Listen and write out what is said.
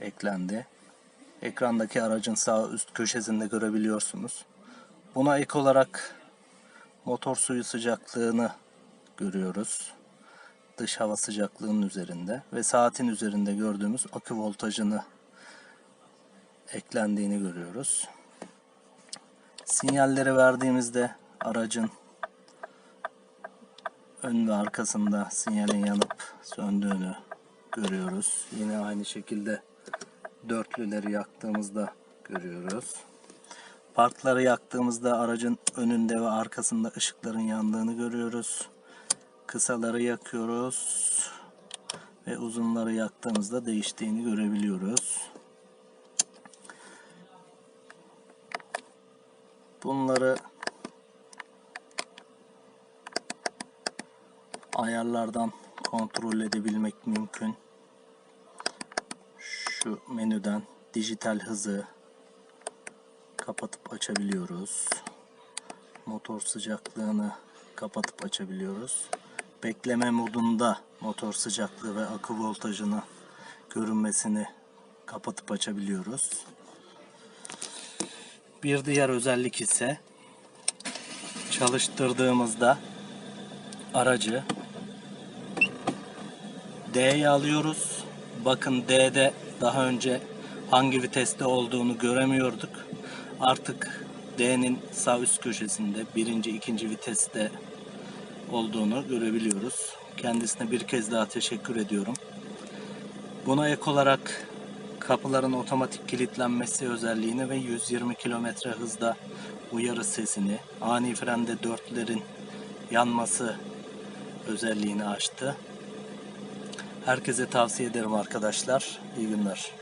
eklendi. Ekrandaki aracın sağ üst köşesinde görebiliyorsunuz. Buna ek olarak motor suyu sıcaklığını görüyoruz. Dış hava sıcaklığının üzerinde ve saatin üzerinde gördüğümüz akü voltajını eklendiğini görüyoruz. Sinyalleri verdiğimizde aracın ön ve arkasında sinyalin yanıp söndüğünü görüyoruz. Yine aynı şekilde dörtlüleri yaktığımızda görüyoruz. Parkları yaktığımızda aracın önünde ve arkasında ışıkların yandığını görüyoruz. Kısaları yakıyoruz ve uzunları yaktığımızda değiştiğini görebiliyoruz. Bunları ayarlardan kontrol edebilmek mümkün. Şu menüden dijital hızı kapatıp açabiliyoruz. Motor sıcaklığını kapatıp açabiliyoruz. Bekleme modunda motor sıcaklığı ve akü voltajını görünmesini kapatıp açabiliyoruz. Bir diğer özellik ise çalıştırdığımızda aracı D'ye alıyoruz. Bakın D'de daha önce hangi viteste olduğunu göremiyorduk. Artık D'nin sağ üst köşesinde birinci, ikinci viteste olduğunu görebiliyoruz. Kendisine bir kez daha teşekkür ediyorum. Buna ek olarak kapıların otomatik kilitlenmesi özelliğini ve 120 km hızda uyarı sesini, ani frende dörtlerin yanması özelliğini açtı. Herkese tavsiye ederim arkadaşlar. İyi günler.